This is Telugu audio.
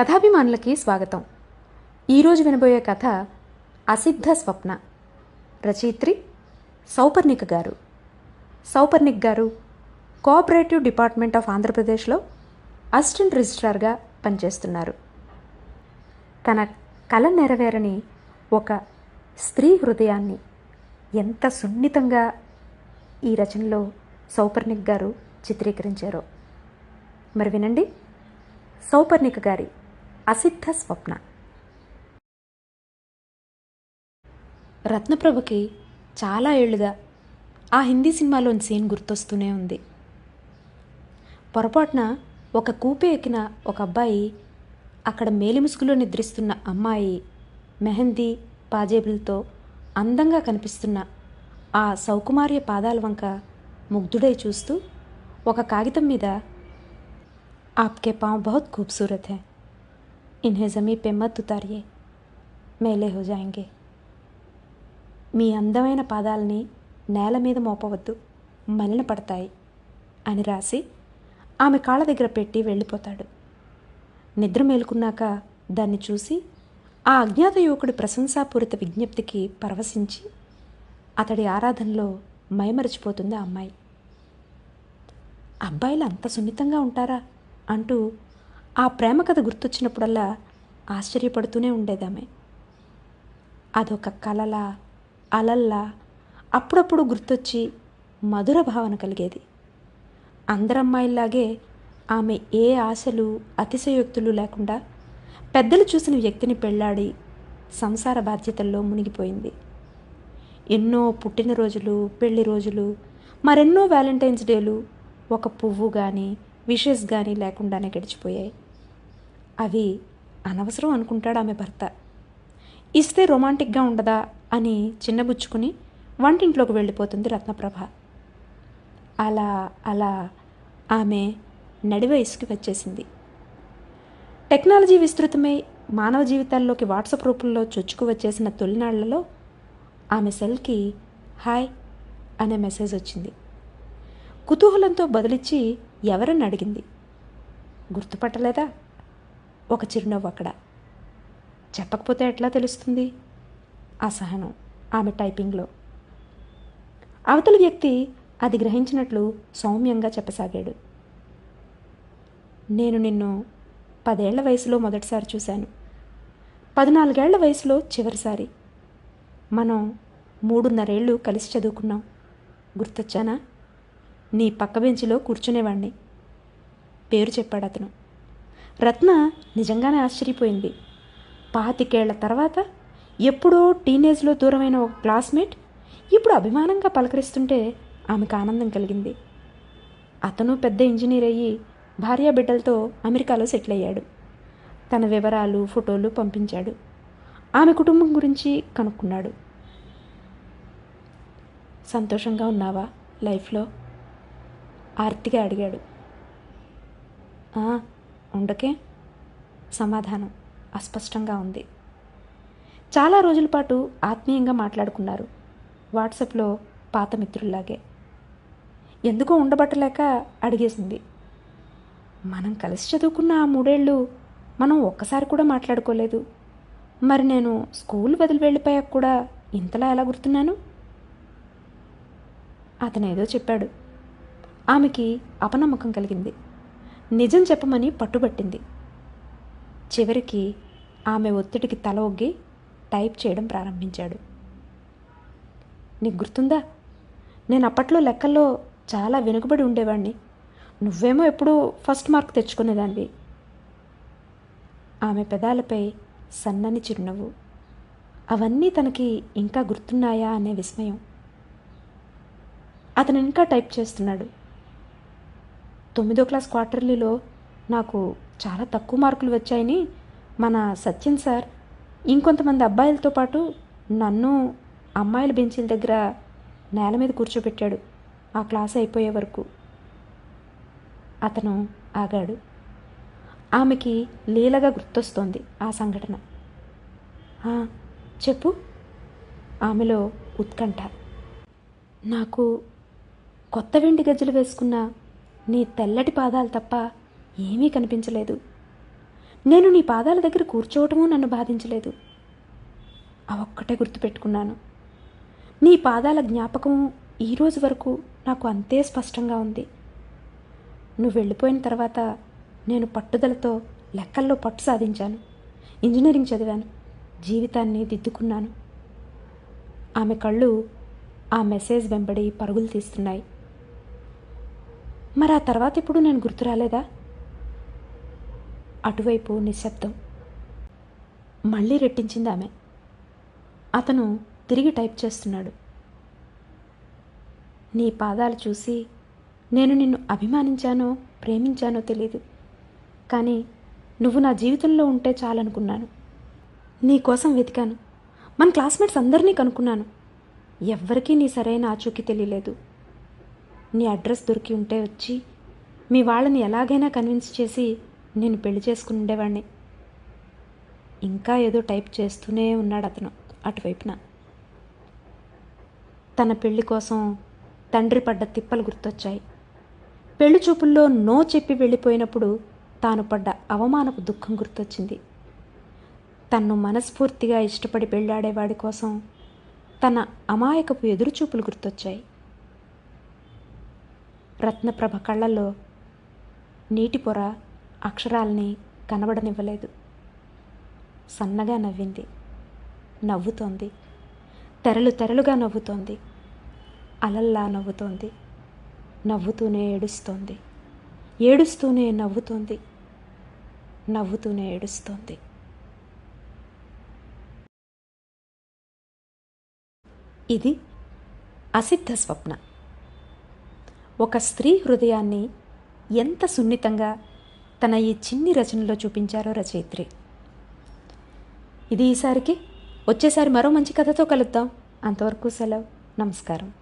కథాభిమానులకి స్వాగతం. ఈరోజు వినబోయే కథ అసిద్ధ స్వప్న. రచయిత్రి సౌపర్ణిక గారు. సౌపర్ణిక్ గారు కోఆపరేటివ్ డిపార్ట్మెంట్ ఆఫ్ ఆంధ్రప్రదేశ్లో అసిస్టెంట్ రిజిస్ట్రార్గా పనిచేస్తున్నారు. తన కళ నెరవేరని ఒక స్త్రీ హృదయాన్ని ఎంత సున్నితంగా ఈ రచనలో సౌపర్ణిక్ గారు చిత్రీకరించారో. మరి వినండి. సౌపర్ణిక గారి అసిద్ధ స్వప్న. రత్నప్రభకి చాలా ఏళ్ళుగా ఆ హిందీ సినిమాలోని సీన్ గుర్తొస్తూనే ఉంది. పొరపాటున ఒక కూపే ఎక్కిన ఒక అబ్బాయి అక్కడ మేలిముసుగులో నిద్రిస్తున్న అమ్మాయి మెహందీ పాజేబులతో అందంగా కనిపిస్తున్న ఆ సౌకుమార్య పాదాల వంక ముగ్ధుడై చూస్తూ ఒక కాగితం మీద ఆప్కే పాం బహుత్ ఖూబ్సూరత్ హే इन्हें ज़मीन पे मत उतारिए మేలే హో జాయింగే మీ అందమైన పాదాలని నేల మీద మోపవద్దు మలిన పడతాయి అని రాసి ఆమె కాళ్ళ దగ్గర పెట్టి వెళ్ళిపోతాడు నిద్ర మేలుకున్నాక దాన్ని చూసి ఆ అజ్ఞాత యువకుడి ప్రశంసాపూరిత విజ్ఞప్తికి పరవశించి అతడి ఆరాధనలో మైమరిచిపోతుంది ఆ అమ్మాయి అబ్బాయిలు అంత సున్నితంగా ఉంటారా అంటూ ఆ ప్రేమ కథ గుర్తొచ్చినప్పుడల్లా ఆశ్చర్యపడుతూనే ఉండేదామె. అదొక కలలా అలల్లా అప్పుడప్పుడు గుర్తొచ్చి మధుర భావన కలిగేది. అందరమ్మాయిల్లాగే ఆమె ఏ ఆశలు అతిశయోక్తులు లేకుండా పెద్దలు చూసిన వ్యక్తిని పెళ్ళాడి సంసార బాధ్యతల్లో మునిగిపోయింది. ఎన్నో పుట్టినరోజులు పెళ్ళి రోజులు మరెన్నో వ్యాలంటైన్స్ డేలు ఒక పువ్వు కానీ విషెస్ కానీ లేకుండానే గడిచిపోయాయి. అవి అనవసరం అనుకుంటాడు ఆమె భర్త. ఇస్తే రొమాంటిక్గా ఉండదా అని చిన్నబుచ్చుకుని వంటింట్లోకి వెళ్ళిపోతుంది రత్నప్రభ. అలా అలా ఆమె నడివయసుకి వచ్చేసింది. టెక్నాలజీ విస్తృతమై మానవ జీవితాల్లోకి వాట్సాప్ రూపంలో చొచ్చుకు వచ్చేసిన తొలినాళ్ళలో ఆమె సెల్కి హాయ్ అనే మెసేజ్ వచ్చింది. కుతూహలంతో బదిలిచ్చి ఎవరని అడిగింది. గుర్తుపట్టలేదా? ఒక చిరునవ్వు అక్కడ. చెప్పకపోతే ఎట్లా తెలుస్తుంది? అసహనం ఆమె టైపింగ్లో. అవతలి వ్యక్తి అది గ్రహించినట్లు సౌమ్యంగా చెప్పసాగాడు. నేను నిన్ను పదేళ్ళ వయసులో మొదటిసారి చూశాను. పద్నాలుగేళ్ళ వయసులో చివరిసారి. మనం మూడున్నరేళ్ళు కలిసి చదువుకున్నాం. గుర్తొచ్చానా? నీ పక్క బెంచిలో కూర్చునేవాణ్ణి. పేరు చెప్పాడు అతను. రత్న నిజంగానే ఆశ్చర్యపోయింది. పాతికేళ్ళ తర్వాత ఎప్పుడో టీనేజ్లో దూరమైన ఒక క్లాస్మేట్ ఇప్పుడు అభిమానంగా పలకరిస్తుంటే ఆమెకు ఆనందం కలిగింది. అతను పెద్ద ఇంజనీర్ అయ్యి భార్య బిడ్డలతో అమెరికాలో సెటిల్ అయ్యాడు. తన వివరాలు ఫోటోలు పంపించాడు. ఆమె కుటుంబం గురించి కనుక్కున్నాడు. సంతోషంగా ఉన్నావా లైఫ్లో? ఆర్తిగా అడిగాడు. "ఆ, ఉండకే సమాధానం అస్పష్టంగా ఉంది. చాలా రోజుల పాటు ఆత్మీయంగా మాట్లాడుకున్నారు. వాట్సాప్లో పాత మిత్రుల్లాగే. ఎందుకో ఉండబట్టలేక అడిగేసింది. మనం కలిసి చదువుకున్న ఆ మూడేళ్ళు మనం ఒక్కసారి కూడా మాట్లాడుకోలేదు. మరి నేను స్కూల్ వదిలి వెళ్ళిపోయాక కూడా ఇంతలా ఎలా గుర్తున్నాను? అతను ఏదో చెప్పాడు. ఆమెకి అపనమ్మకం కలిగింది. నిజం చెప్పమని పట్టుబట్టింది. చివరికి ఆమె ఒత్తిడికి తల ఒగ్గి టైప్ చేయడం ప్రారంభించాడు. నీకు గుర్తుందా? నేను అప్పట్లో లెక్కల్లో చాలా వెనుకబడి ఉండేవాడిని నువ్వేమో ఎప్పుడూ ఫస్ట్ మార్క్ తెచ్చుకునేదానివి. ఆమె పెదాలపై సన్నని చిరునవ్వు. అవన్నీ తనకి ఇంకా గుర్తున్నాయా? అనే విస్మయం. అతను ఇంకా టైప్ చేస్తున్నాడు. తొమ్మిదో క్లాస్ క్వార్టర్లీలో నాకు చాలా తక్కువ మార్కులు వచ్చాయని మన సత్యన్ సార్ ఇంకొంతమంది అబ్బాయిలతో పాటు నన్ను అమ్మాయిల బెంచీల దగ్గర నేల మీద కూర్చోబెట్టాడు ఆ క్లాస్ అయిపోయే వరకు. అతను ఆగాడు. ఆమెకి లీలగా గుర్తొస్తోంది ఆ సంఘటన. చెప్పు. ఆమెలో ఉత్కంఠ. నాకు కొత్త వెండి గజ్జలు వేసుకున్న నీ తెల్లటి పాదాలు తప్ప ఏమీ కనిపించలేదు. నేను నీ పాదాల దగ్గర కూర్చోవటము నన్ను బాధించలేదు. అవొక్కటే గుర్తుపెట్టుకున్నాను. నీ పాదాల జ్ఞాపకం ఈరోజు వరకు నాకు అంతే స్పష్టంగా ఉంది. నువ్వు వెళ్ళిపోయిన తర్వాత నేను పట్టుదలతో లెక్కల్లో పట్టు సాధించాను. ఇంజనీరింగ్ చదివాను. జీవితాన్ని దిద్దుకున్నాను. ఆమె కళ్ళు ఆ మెసేజ్ వెంబడి పరుగులు తీస్తున్నాయి. మరి ఆ తర్వాత ఇప్పుడు నేను గుర్తు రాలేదా? అటువైపు నిశ్శబ్దం. మళ్ళీ రెట్టించింది ఆమె. అతను తిరిగి టైప్ చేస్తున్నాడు. నీ పాదాలు చూసి నేను నిన్ను అభిమానించానో ప్రేమించానో తెలియదు కానీ నువ్వు నా జీవితంలో ఉంటే చాలనుకున్నాను. నీ కోసం వెతికాను. మన క్లాస్మేట్స్ అందరినీ కనుక్కున్నాను. ఎవ్వరికీ నీ సరైన ఆచూకీ తెలియలేదు. నీ అడ్రస్ దొరికి ఉంటే వచ్చి మీ వాళ్ళని ఎలాగైనా కన్విన్స్ చేసి నేను పెళ్ళి చేసుకుని ఉండేవాడిని ఇంకా ఏదో టైప్ చేస్తూనే ఉన్నాడు అతను అటువైపున. తన పెళ్ళి కోసం తండ్రి పడ్డ తిప్పలు గుర్తొచ్చాయి. పెళ్ళి చూపుల్లో నో చెప్పి వెళ్ళిపోయినప్పుడు తాను పడ్డ అవమానపు దుఃఖం గుర్తొచ్చింది. తన్ను మనస్ఫూర్తిగా ఇష్టపడి పెళ్ళాడేవాడి కోసం తన అమాయకపు ఎదురుచూపులు గుర్తొచ్చాయి. రత్నప్రభ కళ్ళల్లో నీటి పొర అక్షరాల్ని కనబడనివ్వలేదు. సన్నగా నవ్వింది. నవ్వుతోంది. తెరలు తెరలుగా నవ్వుతోంది. అలల్లా నవ్వుతోంది. నవ్వుతూనే ఏడుస్తోంది. ఏడుస్తూనే నవ్వుతోంది. నవ్వుతూనే ఏడుస్తోంది. ఇది అసిద్ధ స్వప్న. ఒక స్త్రీ హృదయాన్ని ఎంత సున్నితంగా తన ఈ చిన్ని రచనలో చూపించారో రచయిత్రి. ఇది ఈసారికి వచ్చేసారి మరో మంచి కథతో కలుద్దాం. అంతవరకు సెలవు. నమస్కారం.